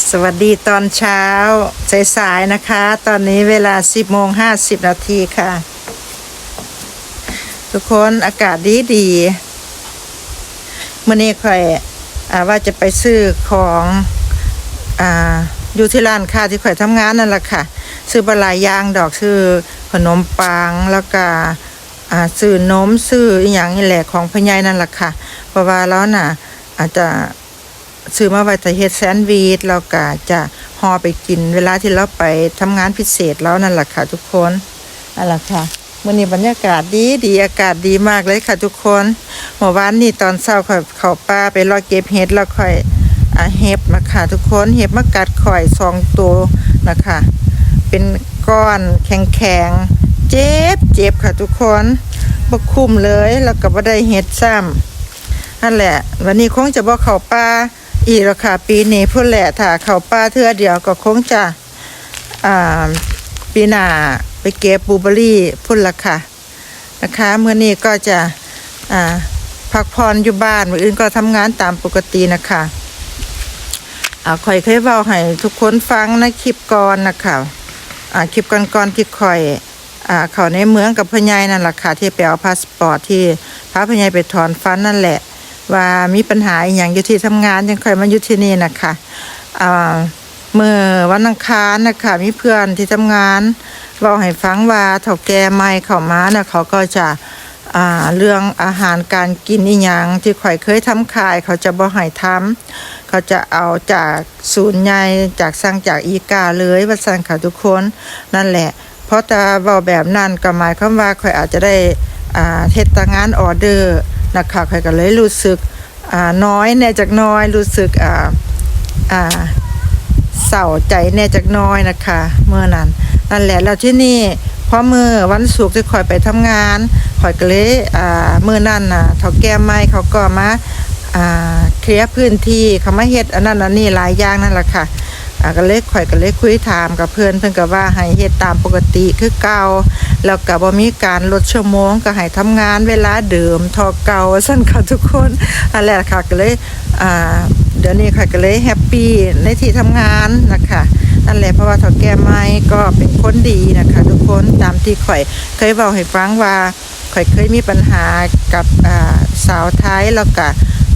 สวัสดีตอนเช้า สายๆนะคะ ตอนนี้เวลา 10โมง50 นาทีค่ะ ทุกคนอากาศดีดีๆมื่อนี้ค่อยอว่าจะไปซื้อของอ่าอยู่ที่ร้านค้าที่ข่อยทำงานนั่นแหละค่ะ ซื้อบลายยางดอกซื้อขนมปังแล้วก็อ่าซื้อนมซื้ออย่างนี่แหละของพญายนั่นแหละค่ะ เพราะว่าแล้วน่ะ อาจจะ ซื้อมาไว้แต่เฮ็ดแซนด์วิชแล้วก็จะห่อไปกินเวลาที่เราไปทำงานพิเศษแล้วนั่นแหละค่ะทุกคนนั่นแหละค่ะวันนี้บรรยากาศดีดีอากาศดีมากเลยค่ะทุกคนเมื่อวานนี้ตอนเช้าข่อยเข้าป่าไปรอเก็บเห็ดแล้วค่อยอาเห็บมาค่ะทุกคนเห็บมากัดข่อยสองตัวนะคะ เป็นก้อนแข็งๆเจ็บเจ็บค่ะทุกคนบ่คุ้มเลยแล้วก็บ่ได้เห็ดซ้ำนั่นแหละ วันนี้คงจะบอกเขาป่า อีกแล้วค่ะ ปีนี้พุ่นแหละถ้าเขาป่าเทื่อเดียวก็คงจะอ่าปีหน้าไปเก็บบูเบอรี่พุ่นละค่ะนะคะเมื่อนี้ก็จะอ่าพักผ่อนอยู่บ้านมืออื่นก็ทำงานตามปกตินะคะอาข่อยเคยเว้าให้ทุกคนฟังในคลิปก่อนนะคะอ่าคลิปก่อนๆที่ข่อยอ่าเขาในเมืองกับพญายนั่นแหละค่ะที่ไปเอาพาสปอร์ตที่พระพญายไปถอนฟันนั่นแหละ ว่ามีปัญหาอย่างอยู่ที่ทำงานยังค่อยมาอยู่ที่นี่นะคะอ่าเมื่อวันอังคารนะคะมีเพื่อนที่ทำงานเว่าให้ฟังว่าเฒ่าแก่ใหม่เข้ามานะเขาก็จะอ่าเรื่องอาหารการกินอีหยังที่ข่อยเคยทำขาย เขาจะบ่ให้ทำเขาจะเอาจากศูนย์ใหญ่จากสั่งจากอีกาเลยว่าสั่งค่ะทุกคนนั่นแหละ เพราะแต่เว้าแบบนั้นก็หมายความว่าข่อยอาจจะได้อ่าเฮ็ดตางานออเดอร์ นะคะข่อยก็เลยรู้สึกน้อยแน่จากน้อยรู้สึกเศร้าใจแน่จากน้อยนะคะ เมื่อนั้นนั่นแหละแล้วที่นี่พอมือวันศุกร์ที่ข่อยไปทำงานข่อยก็เลยอ่ามื้อนั้นน่ะเฒ่าแก่ใหม่เขาก็มาอ่าเคลียร์พื้นที่เขามาเฮ็ดอันนั้นอันนี้หลายอย่างนั่นแหละค่ะ อาก็เลยข่อยก็เลยคุยถามกับเพื่อนเพิ่อนก็ว่าให้เฮ็ดตามปกติคือเก่าแล้วก็บ่มีการลดชั่วโมงก็ให้ทำงานเวลาเดิมทอเก่าซั่นค่ะทุกคนอันแรกค่ะก็เลยอ่าเดี๋ยวนี้ค่ะก็เลยแฮปปี้ในที่ทำงานนะคะนั่นแหละเพราะว่าเฒ่าแก่ใหม่ก็เป็นคนดีนะคะ ทุกคนตามที่ข่อยเคยเว้าให้ฟังว่าข่อยเคยมีปัญหากับอ่าสาวไทยแล้วก็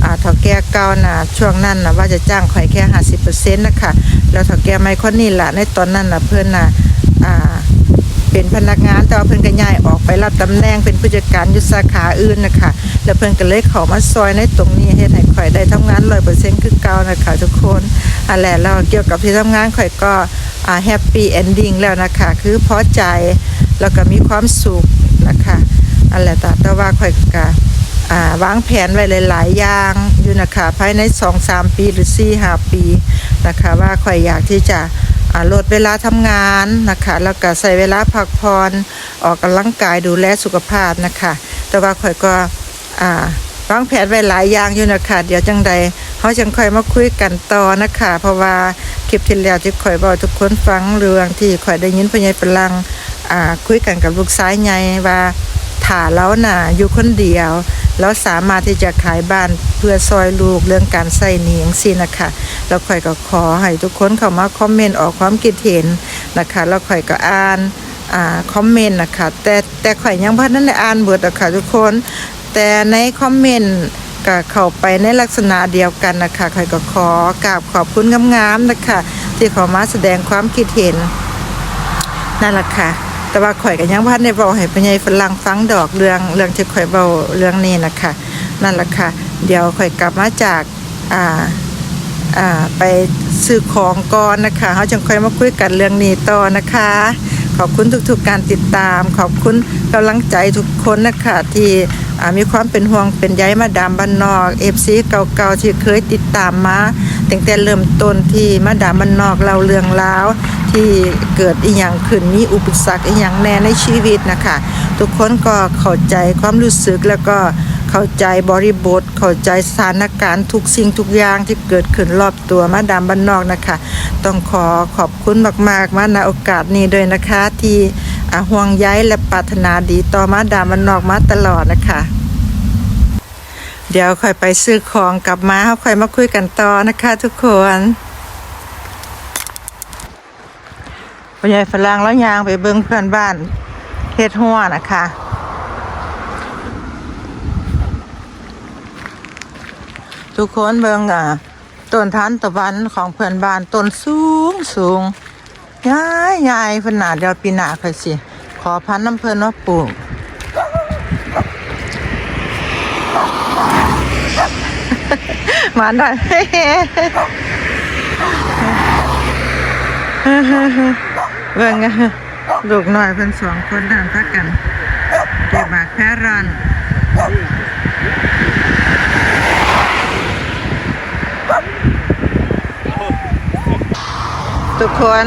อ่าเฒ่าแก่เก่าน่ะช่วงนั้นน่ะว่าจะจ้างข่อยแค่ห้าสิบเปอร์เซ็นต์นะคะแล้วเฒ่าแก่ไม่คนนี้ล่ะในตอนนั้นน่ะเพื่อนน่ะอ่าเป็นพนักงานแต่ว่าเพิ่อนก็ย้ายออกไปรับตำแหน่งเป็นผู้จัดการอยู่สาขาอื่นนะคะแล้วเพิ่อนก็เลยเข้ามาซอยในตรงนี้เฮ็ดให้ข่อยได้ทำงานร้อยเปอร์เซ็นต์คือเก่านะคะทุกคนอันแหละแล้วเกี่ยวกับที่ทำงานข่อยก็อ่าแฮปปี้เอนดิ้งแล้วนะคะคือพอใจแล้วก็มีความสุขนะคะอันแหละแต่แต่ว่าข่อยก็อ่า วางแผนไว้หลาย ๆ อย่างอยู่นะคะภายใน 2-3 ปีหรือ4-5ปีนะคะว่าข่อยอยากที่จะลดเวลาทำงานนะคะแล้วก็ใส่เวลาพักผ่อนออกกำลังกายดูแลสุขภาพนะคะ แต่ว่าข่อยก็วางแผนไว้หลายอย่างอยู่นะคะเดี๋ยวจังใดเขาจังค่อยมาคุยกันต่อนะคะ เพราะว่าคลิปที่แล้วที่ข่อยบอกทุกคนฟังเรื่องที่ข่อยได้ยินพญายปลังอ่าคุยกันกับลูกซ้ายไงว่าถ้าเราน่ะอยู่คนเดียว เราสามารถที่จะขายบ้านเพื่อซอยลูกเรื่องการใส่หนี้จังซี่นะคะแล้วข่อยก็ขอให้ทุกคนเข้ามาคอมเมนต์ออกความคิดเห็นนะคะแล้วข่อยก็อ่านอ่าคอมเมนต์นะคะแต่แต่ข่อยยังบ่ทันได้อ่านเบิดอะค่ะทุกคน แต่ในคอมเมนต์ก็เข้าไปในลักษณะเดียวกันนะคะข่อยก็ขอกราบขอบคุณงามๆนะคะที่เขามาแสดงความคิดเห็นนั่นแหละค่ะ แต่ว่าข่อยกับยังพันในบอกให้พญายฝรั่งฟังดอกเรื่องเรื่องที่ข่อยเบาเรื่องนี้นะคะนั่นแหละค่ะ เดี๋ยวข่อยกลับมาจากอ่าอ่าไปซื้อของก่อนนะคะเขาจึงค่อยมาคุยกันเรื่องนี้ต่อนะคะ ขอบคุณทุกๆการติดตาม ขอบคุณกำลังใจทุกคนนะคะที่ มีความเป็นห่วงเป็นใยมาดามบ้านนอกเอฟซีเก่าๆที่เคยติดตามมาตั้งแต่เริ่มต้นที่มาดามบ้านนอกเราเรื่องราวที่เกิดอีหยังขึ้นมีอุปสรรคอีหยังแน่ในชีวิตนะคะ ทุกคนก็เข้าใจความรู้สึกแล้วก็เข้าใจบริบท เข้าใจสถานการณ์ทุกสิ่งทุกอย่างที่เกิดขึ้นรอบตัวมาดามบ้านนอกนะคะ ต้องขอขอบคุณมากๆมาในโอกาสนี้ด้วยนะคะที่ ห่วงใยและปรารถนาดีต่อมาดามบ้านนอกมาตลอดนะคะ เดี๋ยวค่อยไปซื้อของกลับมาค่อยมาคุยกันต่อนะคะทุกคนใหญ่ฝรั่งแล้วยางไปเบิ่งเพื่อนบ้านเฮ็ดหัวนะคะทุกคนเบิ่งอะต้นทานตะวันของเพื่อนบ้านต้นสูงสูง ยายยายเพิ่นน่าเดียวปีหนาค่อยสิ ขอพันน้ำเพิ่นว่าปลูกมาหน่อยเบิ่งอะลูกน้อยเพิ่นสองคนทางพักกันเก็บหมากแพรอนทุกคน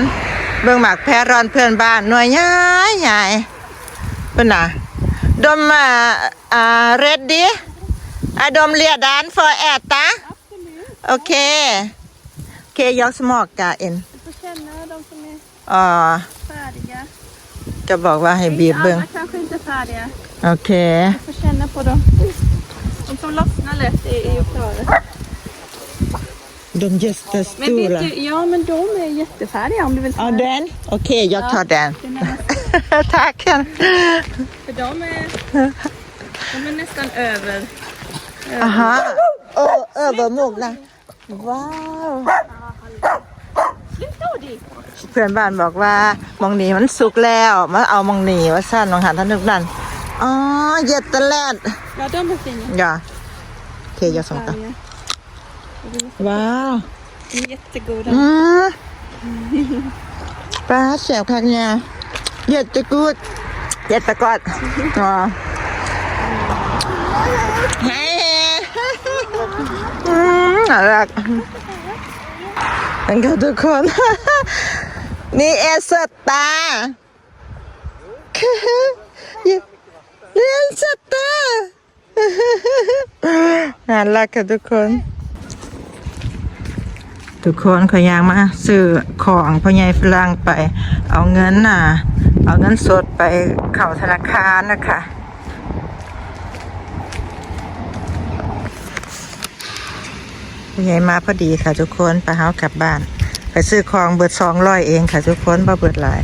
เบิ่งหมากแพรอนเพื่อนบ้านหน่วยใหญ่ใหญ่เพิ่นน่ะดมอ่าอ่า ready อะดมเลียดาน for air ตาโอเคโอเคยกสมอกกะเอ็น Du får känna de som är อ่า färdiga. จะบอกว่าให้บีบ Inte เบิ่ง alla kanske inte är färdiga. โอเค Du får känna på dem. De som lossnar lätt är, är ju klara. ดม just the Men stool vet du, ja men de är jättefärdiga om du vill เอา ta แดนโอเคยกทอดแดน Det är närmast- ทักกัน För de är, de är nästan över. อ่าฮะเออเออเบอร์มุกนะว้าว Sluta Odi! เพื่อนบ้านบอกว่ามองนีมันสุกแล้วมาเอามองนีว่าสั้นมองหันท่านนึกนั่นอ๋อเย็ดตะแลด Ja de är fina. อย่าโอเคยกสองตัว Färdiga. ว้าว De är jättegoda. อืมปลาแสบคักเนี่ยเย็ดตะกูดเย็ดตะกอดอ๋อเฮ้อืมน่ารักนั่นก็ทุกคน นี่เอสตาเรียนสตาน่ารักค่ะทุกคน ทุกคนขยางมาซื้อของพ่อใหญ่ฝรั่งไป เอาเงินน่ะ เอาเงินสดไปเข้าธนาคารนะคะพ่อใหญ่มาพอดีค่ะทุกคนไปเฮากลับบ้านไปซื้อของเบิดสองร้อยเองค่ะทุกคนบ่เบิดหลาย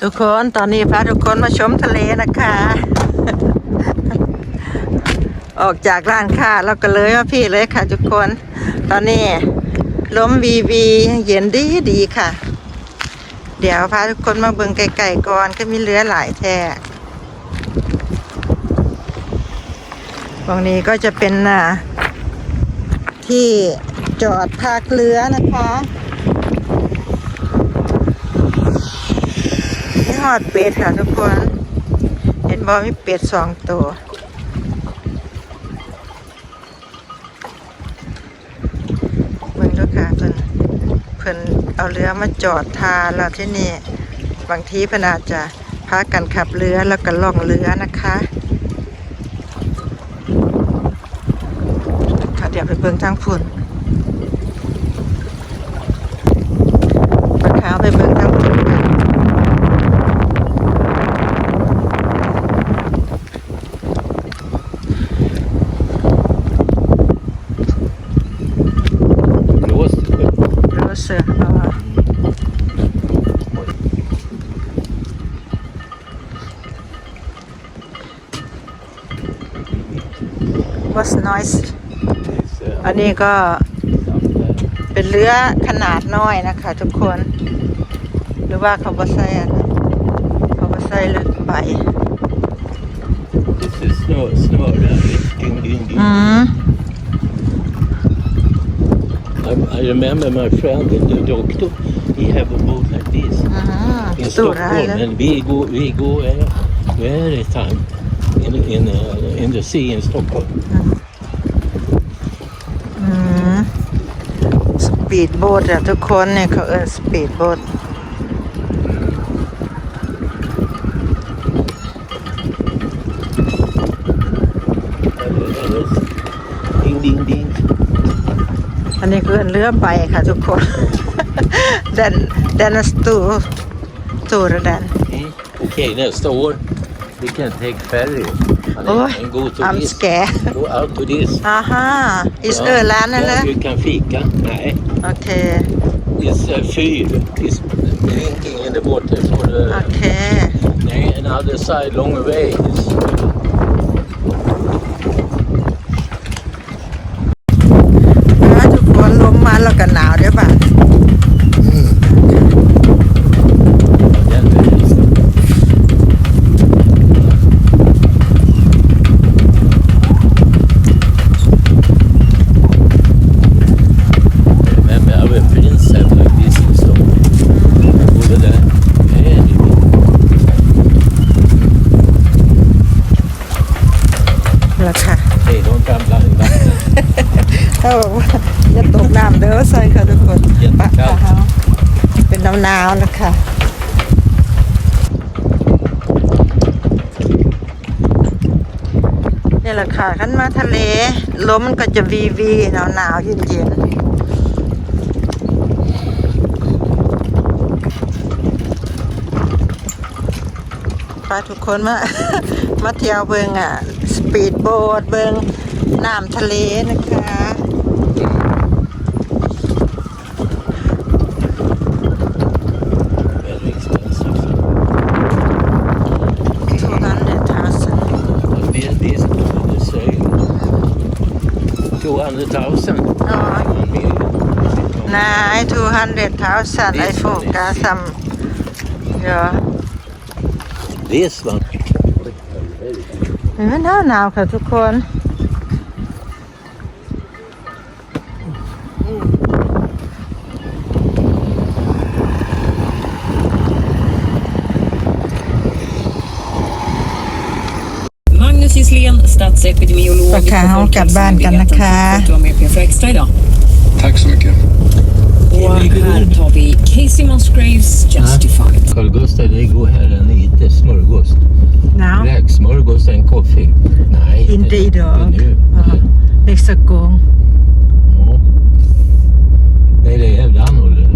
ทุกคนตอนนี้พาทุกคนมาชมทะเลนะคะ ออกจากร้านค้าแล้วก็เลยว่าพี่เลยค่ะทุกคน ตอนนี้ลมวีวีเย็นดีดีค่ะ เดี๋ยวพาทุกคนมาเบิ่งไก่ๆก่อนก็มีเรือหลายแท่ตรงนี้ก็จะเป็นน่ะที่จอดพักเรือนะคะนี่หอดเป็ดค่ะทุกคน เห็นบอมีเป็ดสองตัว เบิ่งเด้วยค่ะเพิ่นเพิ่นเอาเรือมาจอดทาแล้วที่นี่บางทีเพิ่นอาจจะพากันขับเรือแล้วก็ล่องเรือนะคะค่ะเดี๋ยวไปเบิ่งทางฝุ่นปะขาวไปเบิ่งทางฝุ่นกัน Blåst. รู้สึกเอ่อ What's noise อันนี้ก็เป็นเรือขนาดน้อยนะคะทุกคน หรือว่าเขาบ่ใส่อันนั้นเขาบ่ใส่ลึกไป This is snö, snöre. Ding, ding, ding. อืม I, I remember my friend, the doctor, he have a boat like this อืม in สุรา Stockholm. เลย And we go, we go uh, very time in, in, uh, in the sea in Stockholm. อืมสปีดโบ๊ทอะทุกคนเนี่ยเขาเอิ้นสปีดโบ๊ท And, uh, ding, ding, ding. อันนี้คือเรือใบค่ะทุกคนแดนแดนสตูตูระแดน Mm. Okay, nästa år we can take ferry and, Oj, and go to I'm this. scared Go out to this. อ่าฮะอิสเออร์ร้านนั่นแหละ Ja, du kan fika. Nej, โอเค It's a fyr. It's drinking in the water for โอ the เค another side long way. Is ถ้าทุกคนลมมาแล้วก็หนาวเด้อบ่ะ Remember our princess like this and so over there. Very good. ราคา Hey, don't come like that. เขาบอกว่าอย่าตกน้ำเด้อใส่ค่ะทุกคน อย่าต ปะ กน้ำ ปะเฮาเป็นหนาวๆนะคะ นี่แหละค่ะขันมาทะเลลมมันก็จะวีวีหนาวหนาวเย็นเย็นๆพาทุกคนมามาเที่ยวเบิงอะ สปีดโบ๊ทเบิงน้ำทะเลนะคะ 200,000. อ๋อ One million. นาย 200,000 I forgot some yeah This one. เห็นไหมหนาวหนาวค่ะทุกคน Statsepidemiolog och här har åkat band kan nacka. Tack så mycket. Och här tar vi Casey Musgraves Justified. Korvgust är det går här en inte smörgås. Räksmörgås är en kaffe. Nej, inte idag. Nästa gång. Nej, det är hävd annorlunda.